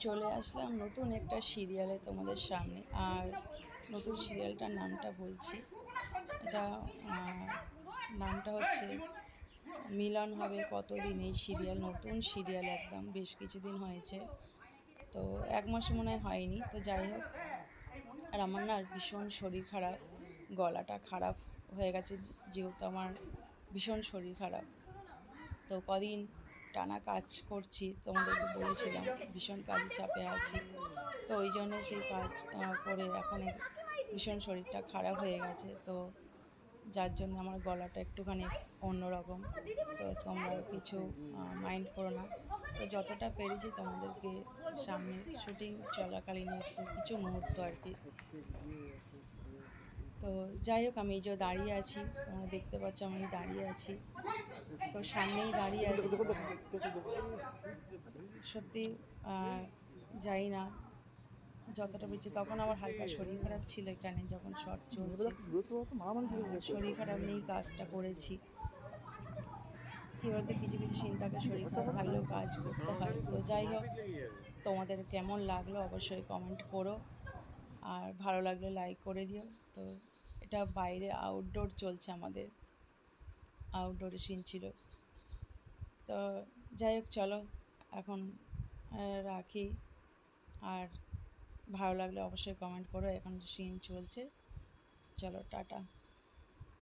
চলে আসলাম নতুন একটা সিরিয়ালে তোমাদের সামনে। আর নতুন সিরিয়ালটার নামটা বলছি। এটা নামটা হচ্ছে, মিলন হবে কতদিন? এই সিরিয়াল, নতুন সিরিয়াল একদম, বেশ কিছুদিন হয়েছে। তো এক মাস মনে হয়নি, তো যাই হোক। আর আমার না ভীষণ শরীর খারাপ, গলাটা খারাপ হয়ে গেছে, যেহেতু আমার ভীষণ শরীর খারাপ। তো কদিন টানা কাজ করছি, তোমাদেরকে বলেছিলাম, ভীষণ কাজে চাপে আছি। তো ওই জন্য সেই কাজ করে এখন ভীষণ শরীরটা খারাপ হয়ে গেছে। তো যার জন্য আমার গলাটা একটুখানি অন্যরকম। তো তোমরা কিছু মাইন্ড করো না। তো যতটা পেরেছি তোমাদেরকে সামনে শুটিং চলাকালীন একটু, কিছু মুহূর্ত আর কি। তো যাই হোক, আমি যে দাঁড়িয়ে আছি, তোমরা দেখতে পাচ্ছ আমি দাঁড়িয়ে আছি। তো সামনেই দাঁড়িয়ে আছি। সত্যি যাই না, যতটা বুঝছি, তখন আমার হালকা শরীর খারাপ ছিল এখানে যখন শর্ট চলছে। শরীর খারাপ নেই কাজটা করেছি। কী বলতে, কিছু কিছু চিন্তাকে শরীর খারাপ থাকলেও কাজ করতে হয়। তো যাই হোক, তোমাদের কেমন লাগল অবশ্যই কমেন্ট করো। আর ভালো লাগলে লাইক করে দিও। তো এটা বাইরে আউটডোর চলছে আমাদের। আউটডোরে সিন ছিল। তো যাই হোক, চলো এখন রাখি। আর ভালো লাগলে অবশ্যই কমেন্ট করো, এখন সিন চলছে। চলো, টাটা।